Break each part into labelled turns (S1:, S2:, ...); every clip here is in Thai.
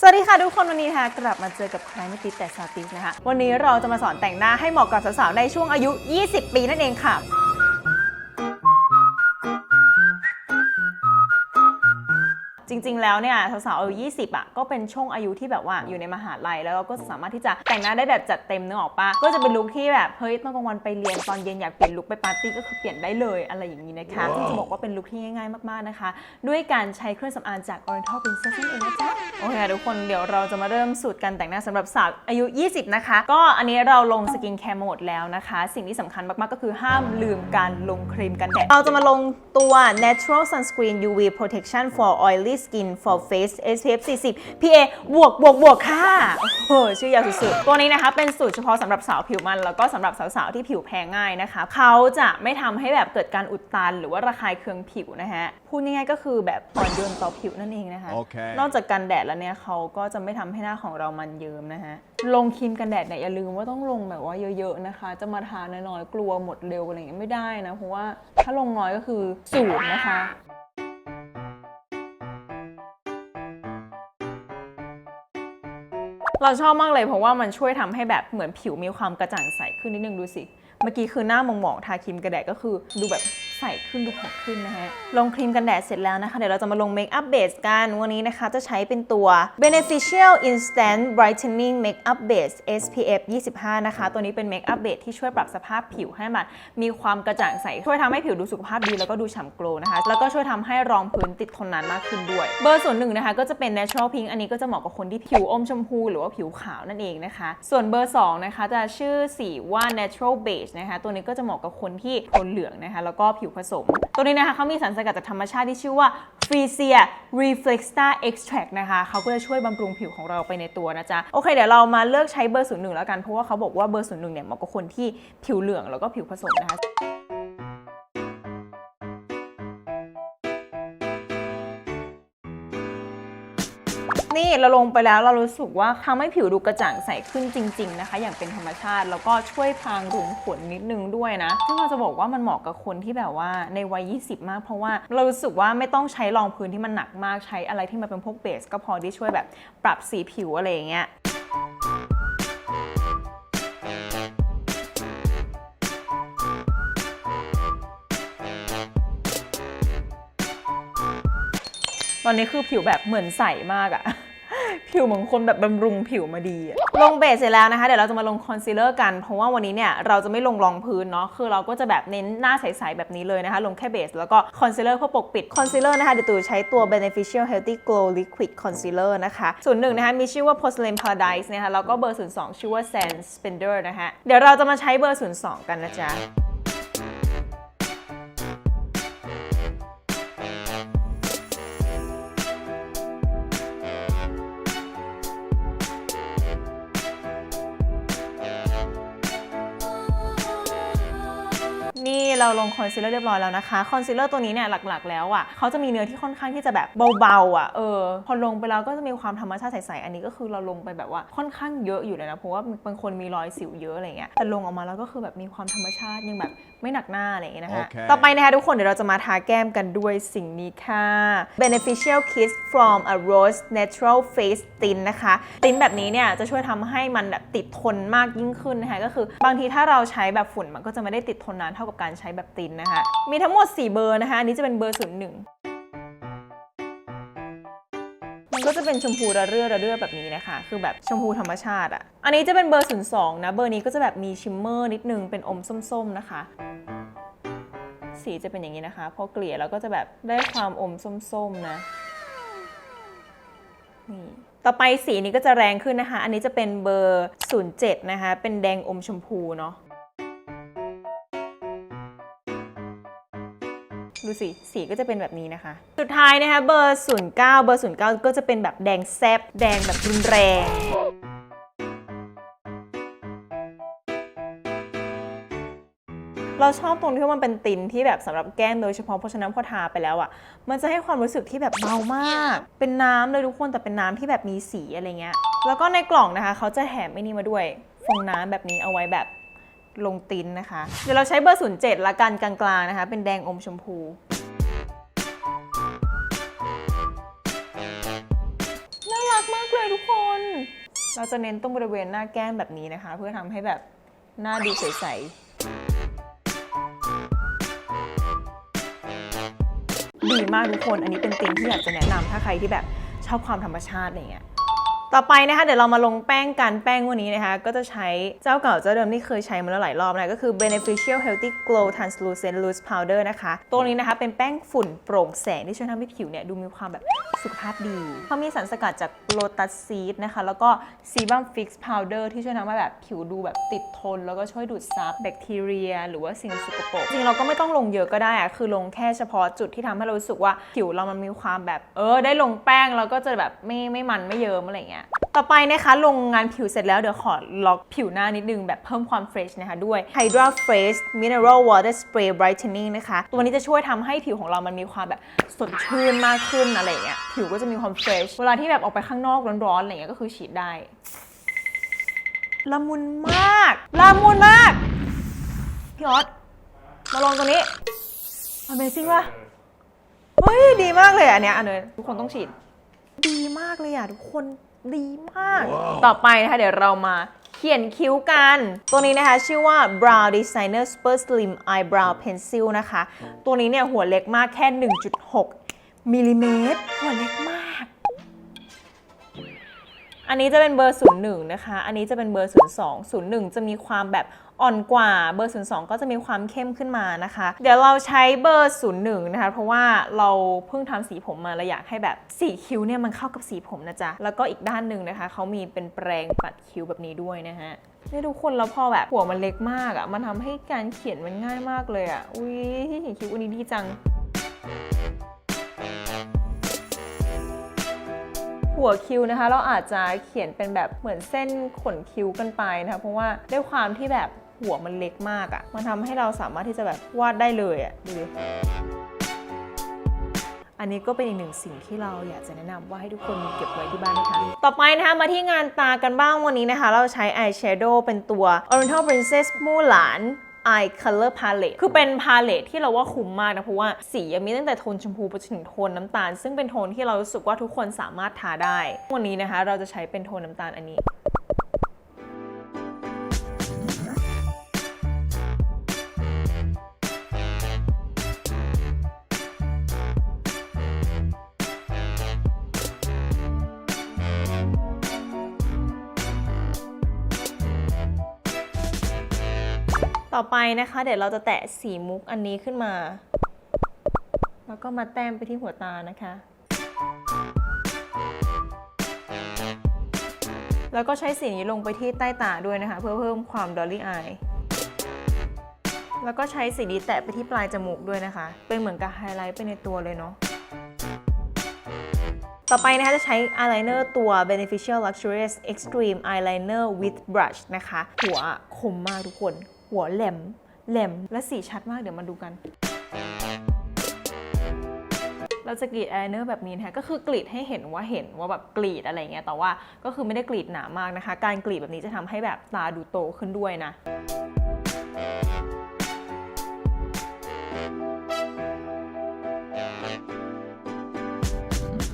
S1: สวัสดีค่ะทุกคนวันนี้นะคะกลับมาเจอกับใครไม่ติดแต่สาวติสนะคะ วันนี้เราจะมาสอนแต่งหน้าให้เหมาะกับสาวๆในช่วงอายุ 20 ปีนั่นเองค่ะ ริง ๆ แล้วเนี่ยสาวๆอายุ20อะก็เป็นช่วงอายุที่แบบว่าอยู่ในมหาลัยแล้วเราก็สามารถที่จะแต่งหน้าได้แบบจัดเต็มนึกออกปะก็จะเป็นลุคที่แบบเฮ้ยตอนกลางวันไปเรียนตอนเย็นอยากเปลี่ยนลุคไปปาร์ตี้ก็คือเปลี่ยนได้เลยอะไรอย่างนี้นะคะที่จะบอกว่าเป็นลุคที่ง่ายๆมากๆนะคะ ด้วยการใช้เครื่องสำอางจาก Oriental Princess นั่นเองนะจ๊ะโอเคค่ะทุกคนเดี๋ยวเราจะมาเริ่มสูตรการแต่งหน้าสำหรับสาวอายุ 20 นะคะ ก็อันนี้เราลงสกินแคร์โหมดแล้วนะคะ สิ่งที่สำคัญมากๆก็คือห้ามลืมการลงครีมกันแดดเราจะมาลงตัว Natural Sunscreen UV Protection for Oily Skin for Face SPF 40 PA บวกบวกบวกค่ะโอ้โหชื่อยาวสุดๆ ตัวนี้นะคะเป็นสูตรเฉพาะสำหรับสาวผิวมัน แล้วก็สำหรับสาวๆ ที่ผิวแพ้ง่ายนะคะ เขาจะไม่ทำให้แบบเกิดการอุดตัน หรือว่าระคายเคืองผิวนะฮะ พูดง่ายๆก็คือแบบอ่อนโยนต่อผิวนั่นเองนะคะ
S2: โอเค
S1: นอกจากกันแดดแล้วเนี่ยเขาก็จะไม่ทำให้หน้าของเรามันเยิ้มนะฮะ ลงครีมกันแดดเนี่ยอย่าลืมว่าต้องลงแบบว่าเยอะๆนะคะ จะมาทาน้อยๆกลัวหมดเร็วอะไรอย่างเงี้ยไม่ได้นะเพราะว่าถ้าลงน้อยก็คือสูตรนะคะ เราชอบมากเลยเพราะว่ามันช่วยทำให้แบบเหมือนผิวมีความกระจ่างใสขึ้นนิดนึงดูสิ เมื่อกี้คือหน้าหมองๆทาครีมกระแดดก็คือดูแบบ ใสขึ้นดูผองขึ้นนะฮะ ลงครีมกันแดดเสร็จแล้วนะคะ เดี๋ยวเราจะมาลงเมคอัพเบสกัน วันนี้นะคะจะใช้เป็นตัว Beneficial Instant Brightening Makeup Base SPF 25 นะคะ ตัวนี้เป็นเมคอัพเบสที่ช่วยปรับสภาพผิวให้มันมีความกระจ่างใส ช่วยทำให้ผิวดูสุขภาพดีแล้วก็ดูฉ่ำโกล์นะคะ แล้วก็ช่วยทำให้รองพื้นติดทนนานมากขึ้นด้วย เบอร์ส่วนหนึ่งนะคะ ก็จะเป็น natural pink อันนี้ก็จะเหมาะกับคนที่ผิวอมชมพูหรือว่าผิวขาวนั่นเองนะคะ ส่วนเบอร์2นะคะจะชื่อสีว่า natural beige นะคะ ตัวนี้ก็จะเหมาะกับคนที่โทนเหลืองนะคะ แล้วก็ผิวผสม ตัวนี้นะคะเขามีสารสกัดจากธรรมชาติที่ชื่อว่า Freesia Reflexta Extract นะคะเขาก็จะช่วยบำรุงผิวของเราไปในตัวนะจ๊ะ โอเค เดี๋ยวเรามาเลือกใช้เบอร์ศูนย์หนึ่งแล้วกัน เพราะว่าเขาบอกว่าเบอร์ศูนย์หนึ่งเนี่ยเหมาะกับคนที่ผิวเหลืองแล้วก็ผิวผสมนะคะ นี่เราลงไปแล้วเรารู้สึกว่าทำให้ผิวดูกระจ่างใสขึ้นจริง ๆ นะคะ อย่างเป็นธรรมชาติ แล้วก็ช่วยพรางรุมขนนิดนึงด้วยนะ ซึ่งเราจะบอกว่ามันเหมาะกับคนที่แบบว่าในวัย 20 มาก เพราะว่าเรารู้สึกว่าไม่ต้องใช้รองพื้นที่มันหนักมากใช้อะไรที่มันเป็นพวกเบส ก็พอที่ช่วยแบบปรับสีผิวอะไรอย่างเงี้ยตอนนี้คือผิวแบบเหมือนใสมากอะ ผิวเหมือนคนแบบบำรุงผิวมาดีอะลงเบสเสร็จแล้วนะคะ เดี๋ยวเราจะมาลงคอนซีลเลอร์กัน เพราะว่าวันนี้เนี่ยเราจะไม่ลงรองพื้นเนาะ คือเราก็จะแบบเน้นหน้าใสๆแบบนี้เลยนะคะ ลงแค่เบสแล้วก็คอนซีลเลอร์เพื่อปกปิด คอนซีลเลอร์นะคะ เดี๋ยวตู่ใช้ตัว beneficial healthy glow liquid concealer นะคะส่วนหนึ่งนะคะมีชื่อว่า porcelain paradise นะคะ แล้วก็เบอร์02ชื่อว่า sand spender นะคะ เดี๋ยวเราจะมาใช้เบอร์02กันนะจ๊ะ เราลงคอนซีลเลอร์เรียบร้อยแล้วนะคะคอนซีลเลอร์ตัวนี้เนี่ยหลักๆ แล้วอะเขาจะมีเนื้อที่ค่อนข้างที่จะแบบเบาๆอะเออพอลงไปแล้วก็จะมีความธรรมชาติใสๆอันนี้ก็คือเราลงไปแบบว่าค่อนข้างเยอะอยู่เลยนะเพราะว่าบางคนมีรอยสิวเยอะอะไรเงี้ยแต่ลงออกมาแล้วก็คือแบบมีความธรรมชาติยังแบบไม่หนักหน้าอะไรอย่างเงี้ยนะคะ
S2: โอเค
S1: ต่อไปนะคะทุกคนเดี๋ยวเราจะมาทาแก้มกันด้วยสิ่งนี้ค่ะ beneficial kiss from a rose natural face tint นะคะตินแบบนี้เนี่ยจะช่วยทำให้มันแบบติดทนมากยิ่งขึ้นนะคะก็คือบางทีถ้าเราใช้แบบฝุ่นมันก็จะไม่ได้ติดทนนานเท่ากับการใช้ช้แบบตินนะคะ มีทั้งหมด 4 เบอร์นะคะ อันนี้จะเป็นเบอร์ 01มันก็จะเป็นชมพูระเรื่อระเรื่อแบบนี้นะคะ คือแบบชมพูธรรมชาติอะอันนี้จะเป็นเบอร์ 02 นะ เบอร์นี้ก็จะแบบมีชิมเมอร์นิดนึง เป็นอมส้มๆนะคะ สีจะเป็นอย่างนี้นะคะ พอเกลี่ยแล้วก็จะแบบได้ความอมส้มๆนะนี่ต่อไปสีนี้ก็จะแรงขึ้นนะคะ อันนี้จะเป็นเบอร์ 07 นะคะ เป็นแดงอมชมพูเนาะ ดูสิ สีก็จะเป็นแบบนี้นะคะ สุดท้ายนะคะเบอร์ 09 เบอร์ 09 ก็จะเป็นแบบแดงแซบแดงแบบรุนแรงเราชอบตรงที่มันเป็นตินที่แบบสำหรับแก้มโดยเฉพาะเพราะฉะนั้นพอทาไปแล้วอะ่ะ มันจะให้ความรู้สึกที่แบบเบามาก เป็นน้ำเลยทุกคนแต่เป็นน้ำที่แบบมีสีอะไรเงี้ย แล้วก็ในกล่องนะคะ เขาจะแถมไอ้นี่มาด้วย ฟองน้ำแบบนี้เอาไว้แบบ ลงตินนะคะ เดี๋ยวเราใช้เบอร์ 07 ละกันกลางๆนะคะ เป็นแดงอมชมพู น่ารักมากเลยทุกคน เราจะเน้นตรงบริเวณหน้าแก้มแบบนี้นะคะ เพื่อทำให้แบบหน้าดูใสๆดีมากทุกคน อันนี้เป็นติงที่อยากจะแนะนำถ้าใครที่แบบชอบความธรรมชาติอะไรเงี้ย ต่อไปนะคะเดี๋ยวเรามาลงแป้งกันแป้งวันนี้นะคะ ก็จะใช้เจ้าเก่าเจ้าเดิมที่เคยใช้มาแล้วหลายรอบนะก็คือ Beneficial Healthy Glow Translucent Loose Powder นะคะ ตัวนี้นะคะเป็นแป้งฝุ่นโปร่งแสงที่ช่วยทำให้ผิวเนี่ยดูมีความแบบ สุขภาพดีเขามีสารสกัดจากโลตัสซีดนะคะ แล้วก็ซีบัมฟิกซ์พาวเดอร์ที่ช่วยทำให้แบบผิวดูแบบติดทน แล้วก็ช่วยดูดซับแบคทีเรีย หรือว่าสิ่งสกปรกจริงเราก็ไม่ต้องลงเยอะก็ได้อะคือลงแค่เฉพาะจุดที่ทำให้เรารู้สึกว่าผิวเรามันมีความแบบ เออ ได้ลงแป้งแล้วก็จะแบบไม่ไม่มันไม่เยิ้มอะไรเงี้ย ต่อไปนะคะ ลงงานผิวเสร็จแล้วเดี๋ยวขอล็อกผิวหน้านิดนึง แบบเพิ่มความเฟรชนะคะด้วย Hydra Fresh Mineral Water Spray Brightening นะคะ ตัวนี้จะช่วยทำให้ผิวของเรามันมีความแบบสดชื่นมากขึ้นอะไรเงี้ยผิวก็จะมีความเฟรชเวลาที่แบบออกไปข้างนอกร้อนๆอะไรเงี้ยก็คือฉีดได้ละมุนมากละมุนมากพี่ออสมาลองตัวนี้ Amazing ว่ะเฮ้ยดีมากเลยอันเนี้ยอันเนี้ยทุกคนต้องฉีด ดีมากเลยอะทุกคน ดีมาก ต่อไปนะคะเดี๋ยวเรามาเขียนคิ้วกัน ตัวนี้นะคะชื่อว่า Brow Designer Super Slim Eyebrow Pencil นะคะ ตัวนี้เนี่ยหัวเล็กมากแค่ 1.6มิลลิเมตรหัวเล็กมาก อันนี้จะเป็นเบอร์ 01 นะคะ อันนี้จะเป็นเบอร์ 02 01 จะมีความแบบอ่อนกว่าเบอร์ 02 ก็จะมีความเข้มขึ้นมานะคะ เดี๋ยวเราใช้เบอร์ 01 นะคะ เพราะว่าเราเพิ่งทำสีผมมาเราอยากให้แบบสีคิ้วเนี่ยมันเข้ากับสีผมนะจ๊ะ แล้วก็อีกด้านหนึ่งนะคะเขามีเป็นแปรงปัดคิ้วแบบนี้ด้วยนะฮะนี่ทุกคนแล้วพอแบบหัวมันเล็กมากอะ่ะมันทำให้การเขียนมันง่ายมากเลยอะ่ะอุ้ยที่เขียนคิ้วอันนี้ดีจัง หัวคิ้วนะคะ เราอาจจะเขียนเป็นแบบเหมือนเส้นขนคิ้วกันไปนะคะ เพราะว่าด้วยความที่แบบหัวมันเล็กมากอะ่ะ มันทำให้เราสามารถที่จะแบบวาดได้เลยอะ่ะดูดิอันนี้ก็เป็นอีกหนึ่งสิ่งที่เราอยากจะแนะนำว่าให้ทุกคนมีเก็บไว้ที่บ้านนะคะ ต่อไปนะคะมาที่งานตากันบ้างวันนี้นะคะ เราใช้อายแชโดว์เป็นตัว Oriental Princess มู่หลาน Eye Color Palette คือเป็นพาเลตที่เราว่าคุ้มมากนะ เพราะว่าสีมีตั้งแต่โทนชมพูไปจนถึงโทนน้ำตาล ซึ่งเป็นโทนที่เรารู้สึกว่าทุกคนสามารถทาได้ วันนี้นะคะเราจะใช้เป็นโทนน้ำตาลอันนี้ ต่อไปนะคะ เดี๋ยวเราจะแตะสีมุกอันนี้ขึ้นมา แล้วก็มาแต้มไปที่หัวตานะคะ แล้วก็ใช้สีนี้ลงไปที่ใต้ตาด้วยนะคะ เพื่อเพิ่มความดอลลี่อายแล้วก็ใช้สีนี้แตะไปที่ปลายจมูกด้วยนะคะ เป็นเหมือนกับไฮไลท์ไปในตัวเลยเนาะต่อไปนะคะจะใช้อายไลเนอร์ตัว Beneficial Luxurious Extreme Eyeliner with Brush นะคะ หัวคมมากทุกคน หัวแหลมแหลมและสีชัดมากเดี๋ยวมาดูกัน เราจะกรีดอายเนอร์แบบนี้นะคะก็คือกรีดให้เห็นว่าเห็นว่าแบบกรีดอะไรเงี้ยแต่ว่าก็คือไม่ได้กรีดหนามากนะคะ การกรีดแบบนี้จะทำให้แบบตาดูโตขึ้นด้วยนะ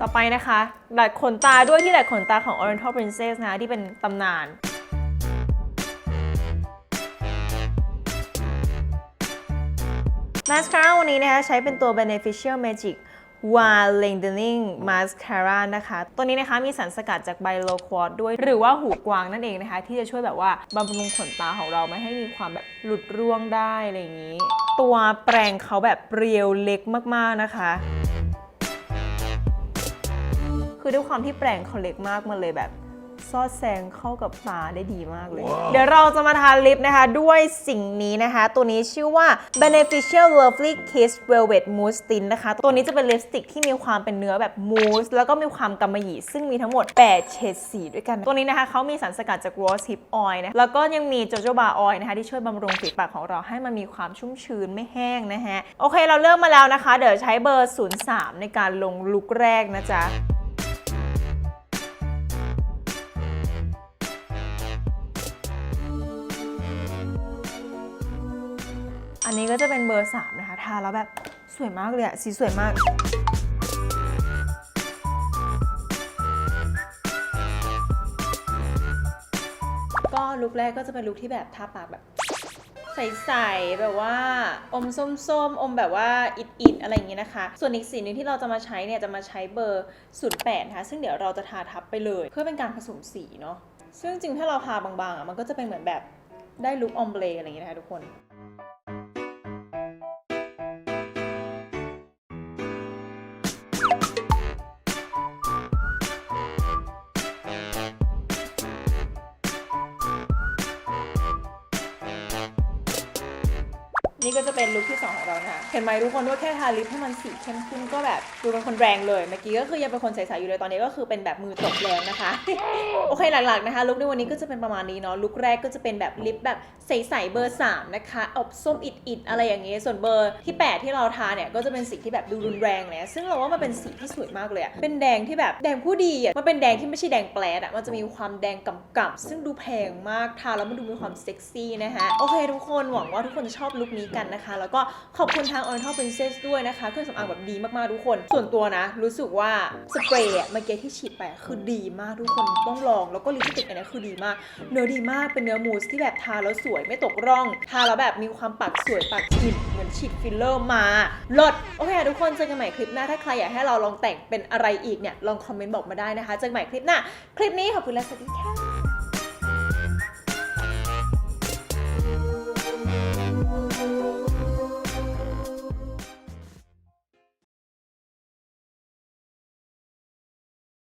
S1: ต่อไปนะคะ ดัดขนตาด้วยที่ดัดขนตาของ Oriental Princess นะที่เป็นตำนาน มาสคาร่าวันนี้นะคะใช้เป็นตัว Beneficial Magic While Lengthening Mascara นะคะ ตัวนี้นะคะมีสารสกัดจากไบโลควอดด้วย หรือว่าหูกวางนั่นเองนะคะ ที่จะช่วยแบบว่าบำรุงขนตาของเราไม่ให้มีความแบบหลุดร่วงได้อะไรอย่างนี้ ตัวแปรงเขาแบบเรียวเล็กมากๆนะคะ คือด้วยความที่แปรงเขาเล็กมากมันเลยแบบ ซอดแซงเข้ากับตาได้ดีมากเลย เดี๋ยวเราจะมาทาลิปนะคะ ด้วยสิ่งนี้นะคะ ตัวนี้ชื่อว่า Beneficial Lovely Kiss Velvet Mousse Tint นะคะ ตัวนี้จะเป็นลิปสติกที่มีความเป็นเนื้อแบบมูสแล้วก็มีความกำมะหยี่ซึ่งมีทั้งหมด 8 เฉดสีด้วยกัน ตัวนี้นะคะเขามีสารสกัดจาก Rose Hip Oil นะแล้วก็ยังมี Jojoba Oil นะคะที่ช่วยบำรุงฝีปากของเราให้มันมีความชุ่มชื้นไม่แห้งนะฮะโอเคเราเลือกมาแล้วนะคะ เดี๋ยวใช้เบอร์ 03 ในการลงลุคแรกนะจ๊ะ นนี้ก็จะเป็นเบอร์ 3 นะคะ ทาแล้วแบบสวยมากเลยอะสีสวยมากก็ลุคแรกก็จะเป็นลุคที่แบบทาปากแบบ ใสๆแบบว่า อมส้มๆ อมแบบว่าอิดๆอะไรอย่างงี้นะคะ ส่วนอีกสีหนึ่งที่เราจะมาใช้เนี่ย จะมาใช้เบอร์ 08 นะคะ ซึ่งเดี๋ยวเราจะทาทับไปเลย เพื่อเป็นการผสมสีเนาะซึ่งจริงๆถ้าเราทาบางๆอะมันก็จะเป็นเหมือนแบบได้ลุคออมเบรอะไรอย่างงี้นะคะทุกคน เป็นลุคที่ 2 ของเรานะคะเห็นไหมทุกคนว่าแค่ทาลิปให้มันสีเข้มขึ้นก็แบบดูเป็นคนแรงเลย เมื่อกี้ก็คือยังเป็นคนใสๆอยู่เลยตอนนี้ก็คือเป็นแบบมือตบแล้วนะคะ โอเคหลักๆนะคะลุคในวันนี้ก็จะเป็นประมาณนี้เนาะลุคแรกก็จะเป็นแบบลิปแบบใสๆเบอร์ 3 นะคะอบส้มอิดๆอะไรอย่างเงี้ยส่วนเบอร์ที่ 8 ที่เราทาเนี่ยก็จะเป็นสีที่แบบดูรุนแรงเลยซึ่งเราว่ามันเป็นสีที่สวยมากเลยอะเป็นแดงที่แบบแดงผู้ดีอะมันเป็นแดงที่ไม่ใช่แดงแปลดอะมันจะมีความแดงกำๆซึ่งดูแพงมากทาแล้วมันดูมีความเซ็กซี่นะคะโอเค ทุกคนหวังว่าทุกคนจะชอบลุคนี้กันนะคะแล้วก็ขอบคุณทาง Oriental Princess ด้วยนะคะเครื่องสำอางแบบดีมากๆทุกคน ส่วนตัวนะ รู้สึกว่าสเปรย์เมื่อกี้ที่ฉีดไปคือดีมากทุกคนต้องลองแล้วก็ลิปสติกอันนี้คือดีมาก เนื้อดีมากเป็นเนื้อมูสที่แบบทาแล้วสวยไม่ตกร่อง ทาแล้วแบบมีความปากสวยปากอิ่มเหมือนฉีดฟิลเลอร์มาลดโอเคทุกคนเจอกันใหม่คลิปหน้าถ้าใครอยากให้เราลองแต่งเป็นอะไรอีกเนี่ยลองคอมเมนต์บอกมาได้นะคะเจอกันใหม่คลิปหน้าคลิปนี้ขอบคุณและสวัสดีค่ะ